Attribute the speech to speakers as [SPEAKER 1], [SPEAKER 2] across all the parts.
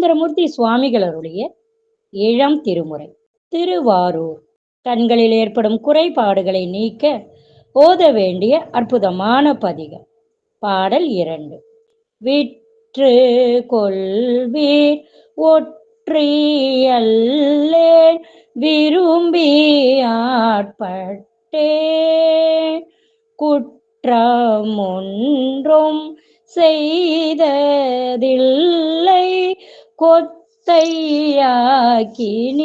[SPEAKER 1] சுந்தரமூர்த்தி சுவாமிகளருடைய ஏழாம் திருமுறை. திருவாரூர். கண்களில் ஏற்படும் குறைபாடுகளை நீக்க ஓத வேண்டிய அற்புதமான பதிகம். பாடல் இரண்டு. விற்று கொள்வீர் ஒற்றியல்லேன் விரும்பி ஆட்பட்டேன் குற்றமொன்றும் செய்ததில் கொத்தையாக்கி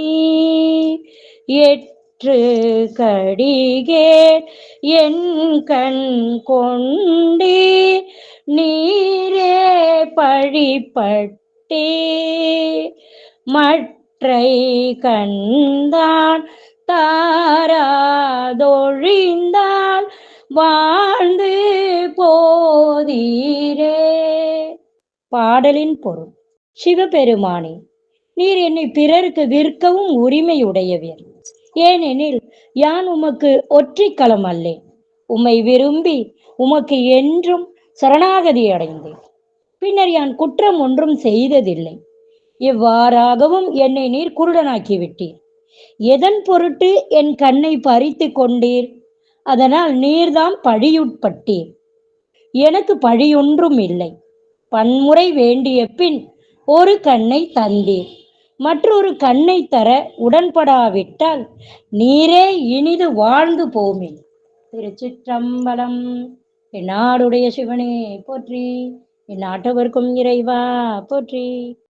[SPEAKER 1] எற்று கடிகே என் கண் கொண்டி. நீரே பழிப்பட்டே மற்றை கண்தான் தாராதொழிந்தால் வாழ்ந்து போதீரே. பாடலின் பொருள். சிவபெருமானே நீர் என்னை பிறருக்கு விற்கவும் உரிமையுடையவர். ஏனெனில் யான் உமக்கு ஒற்றிக்களம் அல்லேன் உம்மை விரும்பி உமக்கு என்றும் சரணாகதி அடைந்தேன். பின்னர் யான் குற்றம் ஒன்றும் செய்ததில்லை. இவ்வாறாகவும் என்னை நீர் குருடனாக்கி விட்டீர் எதன் பொருட்டு என் கண்ணை பறித்து கொண்டீர்? அதனால் நீர்தான் பழியுட்பட்டீர். எனக்கு பழியொன்றும் இல்லை. பன்முறை வேண்டிய பின் ஒரு கண்ணை தந்தீர். மற்றொரு கண்ணை தர உடன்படாவிட்டால் நீரே இனிது வாழ்ந்து போமே. திருச்சிற்றம்பலம். என் நாடுடைய சிவனே போற்றி. என் நாட்டவர்க்கும் இறைவா போற்றி.